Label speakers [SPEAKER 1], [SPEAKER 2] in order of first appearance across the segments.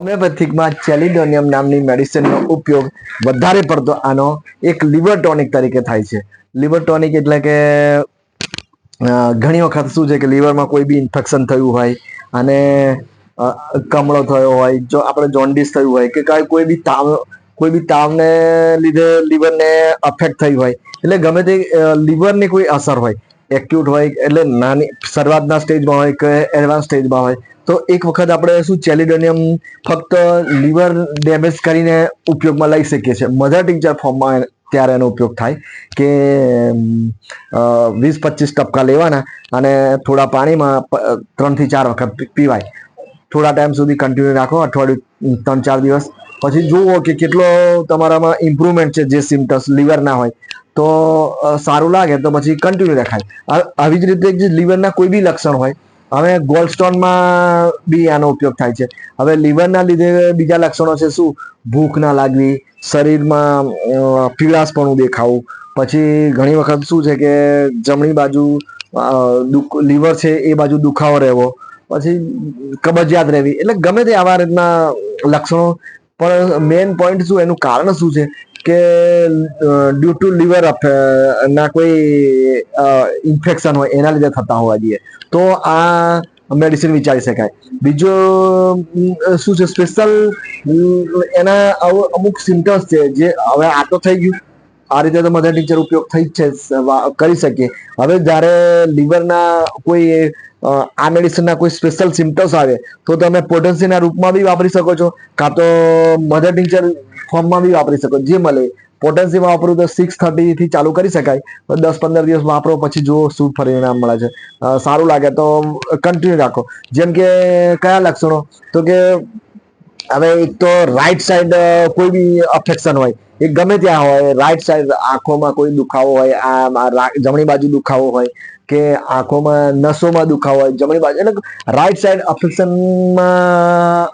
[SPEAKER 1] હોમિયોપેથિકમાં ચેલિડોનિયમ નામની મેડિસિનનો ઉપયોગ વધારે પડતો આનો એક લિવર ટોનિક તરીકે થાય છે. લિવર ટોનિક એટલે કે ઘણી વખત શું છે કે લિવરમાં કોઈ બી ઇન્ફેક્શન થયું હોય અને કમળો થયો હોય, જો આપણે જોન્ડિસ થયું હોય કે કાંઈ કોઈ બી તાવ, કોઈ બી તાવને લીધે લીવરને અફેક્ટ થઈ હોય, એટલે ગમે તે લીવરની કોઈ અસર હોય એક્યુટ હોય, એટલે નાની, શરૂઆતના સ્ટેજમાં હોય કે એડવાન્સ સ્ટેજમાં હોય તો એક વખત આપણે શું ચેલિડોનિયમ ફક્ત લીવર ડેમેજ કરીને ઉપયોગમાં લઈ શકીએ છીએ. મધર ટિંચર ફોર્મમાં ત્યારે એનો ઉપયોગ થાય કે વીસ પચીસ ટપકા લેવાના અને થોડા પાણીમાં ત્રણથી ચાર વખત પીવાય. થોડા ટાઈમ સુધી કન્ટિન્યુ રાખો, અઠવાડિયું ત્રણ, ચાર દિવસ. પછી જુઓ કે કેટલો તમારામાં ઇમ્પ્રુવમેન્ટ છે જે સિમ્ટમ્સ લીવરના હોય. તો સારું લાગે તો પછી કન્ટિન્યુ રખાય. આવી જ રીતે જે લીવરના કોઈ બી લક્ષણ હોય હવે ગોલ્ડ સ્ટોનમાં બી આનો ઉપયોગ થાય છે. હવે લીવરના લીધે બીજા લક્ષણો છે શું? ભૂખ ના લાગવી, શરીરમાં પીળાશપણું દેખાવું. પછી ઘણી વખત શું છે કે જમણી બાજુ લીવર છે એ બાજુ દુખાવો રહેવો. પછી કબજિયાત રહેવી. એટલે ગમે તે આવા રીતના લક્ષણો. પણ મેઇન પોઈન્ટ શું? એનું કારણ શું છે? કે ડ્યુ ટુ લીવર ના કોઈ ઇન્ફેક્શન હોય, એના લીધે થતા હોવા જોઈએ. તો આ મેડિસિન વિચારી શકાય. બીજું શું છે સ્પેશિયલ એના અમુક સિમ્ટમ્સ છે, જે હવે આ તો થઈ ગયું. આ રીતે તો મધર ટીચર ઉપયોગ થઈ જ છે કરી શકીએ. હવે જ્યારે લીવરના કોઈ આ મેડિસિનના કોઈ સ્પેશિયલ સિમ્ટમ્સ આવે, તો તમે પોટન્સીના રૂપમાં બી વાપરી શકો છો, કાં તો મધર ટીચર ફોર્મમાં બી વાપરી શકો, જે મળે. પોટેન્સીમાં વાપરું તો સિક્સ થર્ટીથી ચાલુ કરી શકાય દસ પંદર દિવસ વાપરો, પછી જુઓ શું પરિણામ મળે છે. સારું લાગે તો કન્ટિન્યુ રાખો. જેમ કે કયા લક્ષણો? તો કે હવે એક તો રાઈટ સાઈડ કોઈ બી અફેક્શન હોય, એ ગમે ત્યાં હોય રાઈટ સાઈડ આંખોમાં કોઈ દુખાવો હોય આ જમણી બાજુ દુખાવો હોય કે આંખોમાં નસોમાં દુખાવો હોય, જમણી બાજુ, એટલે રાઈટ સાઈડ અફેક્શનમાં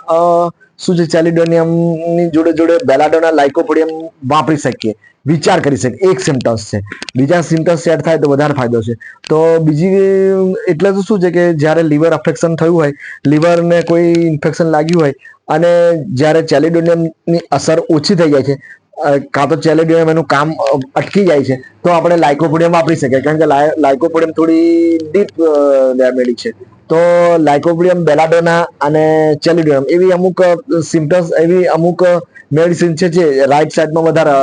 [SPEAKER 1] શું છે ચેલિડોનિયમની જોડે જોડે બેલાડોના લાઇકોપોડિયમ વાપરી શકીએ, વિચાર કરી શકીએ, એક સિમ્ટમ્સ છે. બીજા સિમ્ટમ્સ સેટ થાય તો વધારે ફાયદો છે. તો બીજી, એટલે તો શું છે કે જ્યારે લીવર અફેક્શન થયું હોય લીવરને કોઈ ઇન્ફેક્શન લાગ્યું હોય અને જ્યારે ચેલિડોનિયમની અસર ઓછી થઈ જાય છે કાં તો ચેલિડોનિયમ એનું કામ અટકી જાય છે, તો આપણે લાઇકોપોડિયમ વાપરી શકીએ. કારણ કે લાઇકોપોડિયમ થોડી ડીપ રેમેડી છે. તો લાઇકોપોડિયમ, બેલાડોના અને ચેલિડોનિયમ એવી અમુક સિમ્ટમ્સ એવી અમુક મેડિસિન છે જે રાઈટ સાઈડમાં વધારે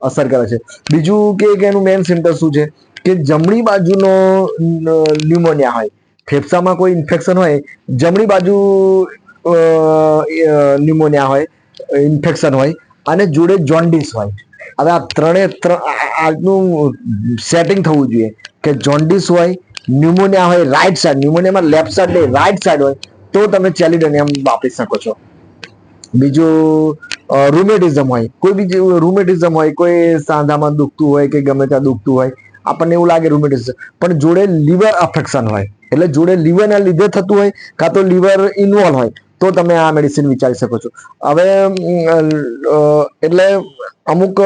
[SPEAKER 1] અસર કરે છે. બીજું કે એનું મેઇન સિમ્ટમ શું છે? કે જમણી બાજુનો ન્યુમોનિયા હોય, ફેફસામાં કોઈ ઇન્ફેક્શન હોય, જમણી બાજુ ન્યુમોનિયા હોય, ઇન્ફેક્શન હોય, અને જોડે જોન્ડિસ હોય. હવે આ ત્રણે આજનું સેટિંગ થવું જોઈએ કે જોન્ડિસ હોય, ન્યુમોનિયા હોય રાઈટ સાઈડ ન્યુમોનિયામાં લેફ્ટ સાઈડ નહીં રાઈટ સાઈડ હોય, તો તમે ચેલિડોનિયમ વાપરી શકો છો. બીજું રૂમેટિઝમ હોય, કોઈ બી રૂમેટિઝમ હોય, કોઈ સાંધામાં દુખતું હોય કે ગમે ત્યાં દુખતું હોય, આપણને એવું લાગે રૂમેટિઝમ પણ જોડે લીવર અફેક્શન હોય, એટલે જોડે લીવરના લીધે થતું હોય, કાં તો લીવર ઇન્વોલ્વ હોય તો તમે આ મેડિસિન વિચારી શકો છો. હવે એટલે અમુક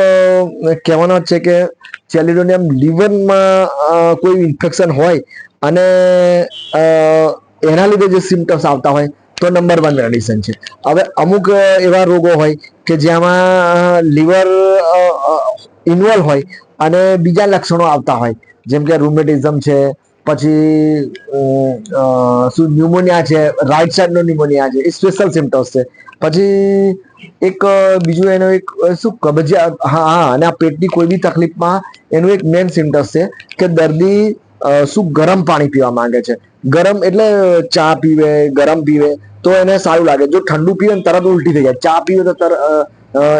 [SPEAKER 1] કહેવાનો છે કે ચેલિડોનિયમ લીવરમાં કોઈ ઇન્ફેક્શન હોય અને એના લીધે જે સિમ્ટમ્સ આવતા હોય, તો નંબર વન મેડિસિન છે. હવે અમુક એવા રોગો હોય કે જેમાં લીવર ઇન્વોલ્વ હોય અને બીજા લક્ષણો આવતા હોય. જેમ કે રૂમેટિઝમ છે પછી શું ન્યુમોનિયા છે રાઈટ સાઈડનો ન્યુમોનિયા છે એ સ્પેશિયલ સિમ્ટમ્સ છે. પછી એક બીજું એનો એક શું કબજિયાત હા હા અને આ પેટની કોઈ બી તકલીફમાં એનું એક મેઇન સિમ્ટમ્સ છે કે દર્દી શું ગરમ પાણી પીવા માંગે છે. ગરમ એટલે ચા પીવે ગરમ પીવે તો એને સારું લાગે. જો ઠંડુ પીવે ને તરત ઉલટી થઈ જાય. ચા પીવે તો તર અ, અ,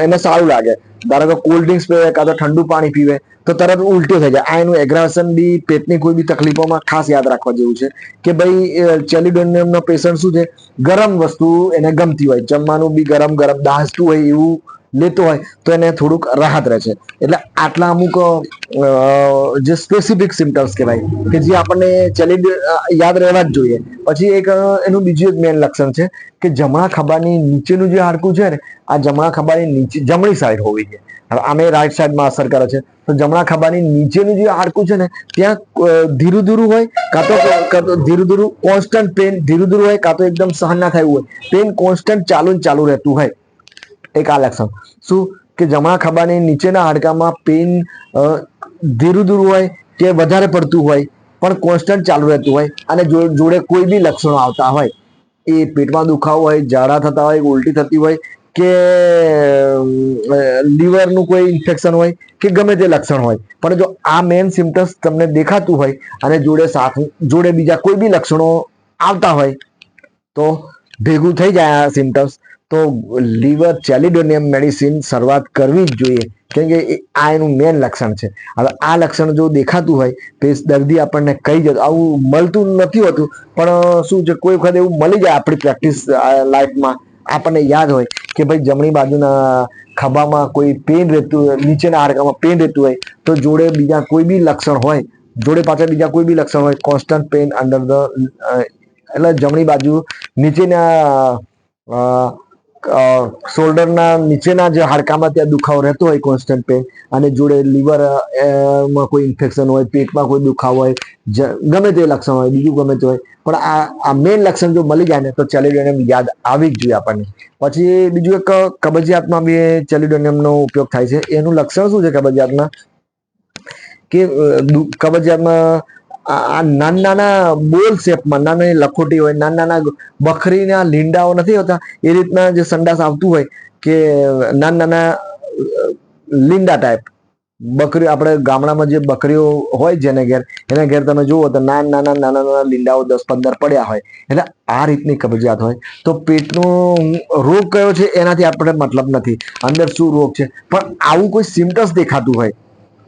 [SPEAKER 1] એને સારું લાગે. ધારો કે કોલ્ડ ડ્રિંક્સ પીવે, કાં તો ઠંડુ પાણી પીવે, તો તરત ઉલટી થઈ જાય. આ એનું એગ્રાવેશન બી પેટની કોઈ બી તકલીફોમાં ખાસ યાદ રાખવા જેવું છે કે ભાઈ ચેલિડોનિયમનો પેશન્ટ શું છે? ગરમ વસ્તુ એને ગમતી હોય. જમવાનું બી ગરમ ગરમ દાસતું હોય એવું લેતો હોય તો એને થોડુંક રાહત રહે છે. એટલે આટલા અમુક જે સ્પેસિફિક સિમ્ટમ્સ કહેવાય, કે જે આપણને ચેલેન્જ યાદ રહેવા જ જોઈએ. પછી એક એનું બીજું એક મેન લક્ષણ છે કે જમણા ખભાની નીચેનું જે હાડકું છે ને, આ જમણા ખભાની નીચે, જમણી સાઈડ હોવી જોઈએ. હવે આમે રાઈટ સાઈડમાં અસર કરે છે. તો જમણા ખભાની નીચેનું જે હાડકું છે ને, ત્યાં ધીરું ધીરું હોય, કાં તો કાં તો ધીરું કોન્સ્ટન્ટ પેન ધીરું ધીરું હોય, કાં તો એકદમ સહન ના થયું હોય. પેન કોન્સ્ટન્ટ ચાલુ ચાલુ રહેતું હોય. એક આ લક્ષણ શું? કે જમણા ખભાની નીચેના હાડકામાં પેન ધીરું ધીરું હોય કે વધારે પડતું હોય, પણ કોન્સ્ટન્ટ ચાલુ રહેતું હોય અને જોડે કોઈ બી લક્ષણો આવતા હોય, એ પેટમાં દુખાવો હોય, ઝાડા થતા હોય, ઉલટી થતી હોય કે લીવરનું કોઈ ઇન્ફેક્શન હોય કે ગમે તે લક્ષણ હોય. પણ જો આ મેન સિમ્ટમ્સ તમને દેખાતું હોય અને જોડે સાથ, જોડે બીજા કોઈ બી લક્ષણો આવતા હોય, તો ભેગું થઈ જાય આ સિમ્ટમ્સ તો લીવર ચેલિડોનિયમ મેડિસિન શરૂઆત કરવી જ જોઈએ. કેમ કે આ એનું મેન લક્ષણ છે. હવે આ લક્ષણ જો દેખાતું હોય, તો દર્દી આપણને કહી જતું, આવું મળતું નથી હોતું. પણ શું છે, કોઈ વખત એવું મળી જાય આપણી પ્રેક્ટિસ લાઈફમાં આપણને યાદ હોય કે ભાઈ જમણી બાજુના ખભામાં કોઈ પેન રહેતું હોય, નીચેના હાડકામાં પેન રહેતું હોય, તો જોડે બીજા કોઈ બી લક્ષણ હોય, જોડે પાછળ બીજા કોઈ બી લક્ષણ હોય કોન્સ્ટન્ટ પેન અંડર ધ એટલે જમણી બાજુ નીચેના શોલ્ડરના નીચેના જે હાડકામાં ત્યાં દુખાવો રહેતો હોય કોન્સ્ટન્ટ પેન અને જોડે લીવરમાં કોઈ ઇન્ફેક્શન હોય, પેટમાં કોઈ દુખાવો હોય ગમે તે લક્ષણ હોય, બીજું ગમે તે હોય, પણ આ આ મેઇન લક્ષણ જો મળી જાય ને, તો ચેલિડોનિયમ યાદ આવી જ જોઈએ આપણને. પછી બીજું એક કબજિયાતમાં બી ચેલિડોનિયમનો ઉપયોગ થાય છે. એનું લક્ષણ શું છે કબજિયાતમાં? કે કબજિયાતમાં આ નાના નાના બોલ શેપમાં, નાના લખોટી હોય નાના નાના બકરીના લીંડાઓ નથી હોતા, એ રીતના જે સંડાસ આવતું હોય કે નાના નાના લીંડા ટાઈપ બકરી આપણે ગામડામાં જે બકરીઓ હોય જેને ઘેર, એના ઘેર તમે જુઓ તો નાના નાના નાના નાના લીંડાઓ દસ પંદર પડ્યા હોય. એટલે આ રીતની કબજિયાત હોય. તો પેટનો રોગ કયો છે, એનાથી આપણે મતલબ નથી. અંદર શું રોગ છે? પણ આવું કોઈ સિમ્ટમ્સ દેખાતું હોય.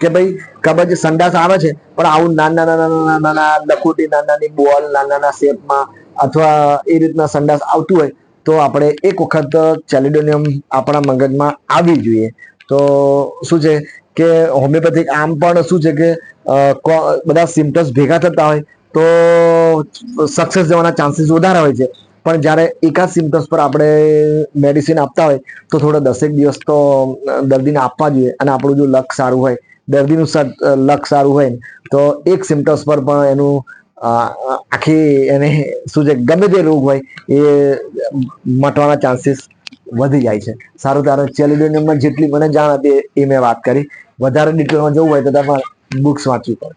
[SPEAKER 1] કે ભાઈ કબજ સંડાસ આવે છે, પણ આવું નાના નાના નાના નાના લખોટી નાના નાની બોલ, નાના નાના શેપમાં અથવા એ રીતના સંડાસ આવતું હોય, તો આપણે એક વખત ચેલિડોનિયમ આપણા મગજમાં આવવી જોઈએ. તો શું છે કે હોમિયોપેથિક આમ પણ શું છે કો- બધા સિમ્ટમ્સ ભેગા થતા હોય, તો સક્સેસ જવાના ચાન્સીસ વધારે હોય છે. પણ જ્યારે એકાદ સિમ્ટમ્સ પર આપણે મેડિસિન આપતા હોય, તો થોડા દસેક દિવસ તો દર્દીને આપવા જોઈએ અને આપણું જો લક સારું હોય દર્દીનું લક સારું હોય ને, તો એક સિમ્ટમ્સ પર પણ એનું આખી એને શું છે, ગમે તે રોગ હોય, એ મટવાના ચાન્સીસ વધી જાય છે. સારું તારે ચેલિડોનિયમમાં જેટલી મને જાણ હતી એ મેં વાત કરી. વધારે ડિટેલમાં જવું હોય તો તમારે બુક્સ વાંચવી પડે.